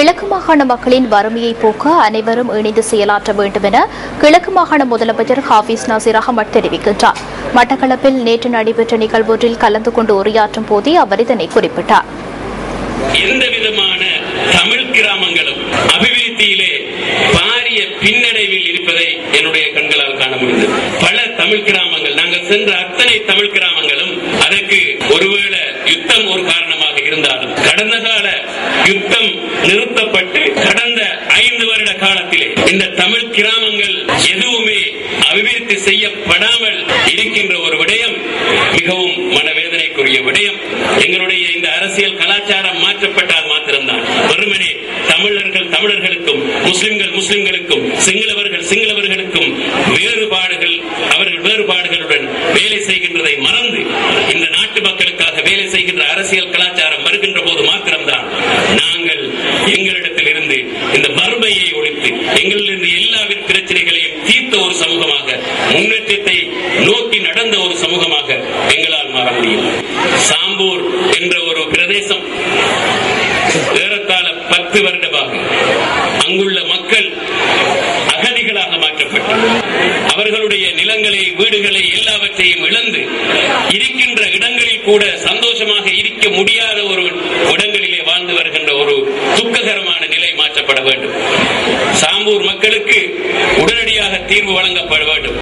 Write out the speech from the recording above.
கிழக்கு மாகாண மக்களின் வறுமையை போக்க அனைவரும் இணைந்து செயலாற்ற வேண்டும் என கிழக்கு மாகாண முதலமைச்சர் ஹாஃபிஸ் நசீர் அகமட் தெரிவிக்கின்றார். மட்டக்களப்பில் நேற்று நடைபெற்ற நிகழ்வொன்றில் கலந்து கொண்டு உரையாற்றும் போதே அவர் இதனை குறிப்பிட்டார். எந்த விதமான தமிழ் கிராமங்களும் அபிவிருத்தியிலே பாரிய பின்னடைவில் இருப்பதை என்னுடைய கண்களால் காண முடிந்தது. பல தமிழ் கிராமங்கள் நாங்கள் சென்ற அத்தனை தமிழ் கிராமங்களும் அதற்கு ஒருவேளை யுத்தம் ஒரு காரணமாக இருந்தாலும் கடந்த கால யுத்தம் நிறுத்தப்பட்டு கடந்த ஐந்து வருட காலத்திலே இந்த தமிழ் கிராமங்கள் எதுவுமே அபிவிருத்தி செய்யப்படாமல் இருக்கின்ற ஒரு விடயம் மிகவும் மனவேதனைக்குரிய விடயம். எங்களுடைய இந்த அரசியல் கலாச்சாரம் மாற்றப்பட்டால் மாத்திரம்தான். வெறுமனே தமிழர்கள் தமிழர்களுக்கும் முஸ்லிம்கள் முஸ்லிம்களுக்கும் சிங்களவர்கள் சிங்களவர்களுக்கும் வேறுபாடுகள் அவர்கள் வேறுபாடுகளுடன் வேலை செய்கின்றதை மறந்து இந்த நாட்டு மக்களுக்காக வேலை செய்கின்ற அரசியல் கலாச்சாரம் வருகின்ற எங்களிடத்தில் இருந்து இந்த வறுமையை ஒழித்து எங்களிலிருந்து எல்லா பிரச்சனைகளையும் தீர்த்த ஒரு சமூகமாக முன்னேற்றத்தை நோக்கி நடந்த ஒரு சமூகமாக எங்களால் மாற முடியும். சாம்பூர் என்ற ஒரு பிரதேசம் ஏறத்தாழ பத்து வருடமாக அங்குள்ள மக்கள் அகதிகளாக மாற்றப்பட்டனர் அவர்களுடைய நிலங்களை வீடுகளை எல்லாவற்றையும் இழந்து இருக்கின்ற இடங்களில் கூட சந்தோஷமாக இருக்க முடியாத ஒரு இடங்களிலே வாழ்ந்து வருகின்ற ஒரு துக்ககரமான நிலை மாற்றப்பட வேண்டும். சாம்பூர் மக்களுக்கு உடனடியாக தீர்வு வழங்கப்பட வேண்டும்.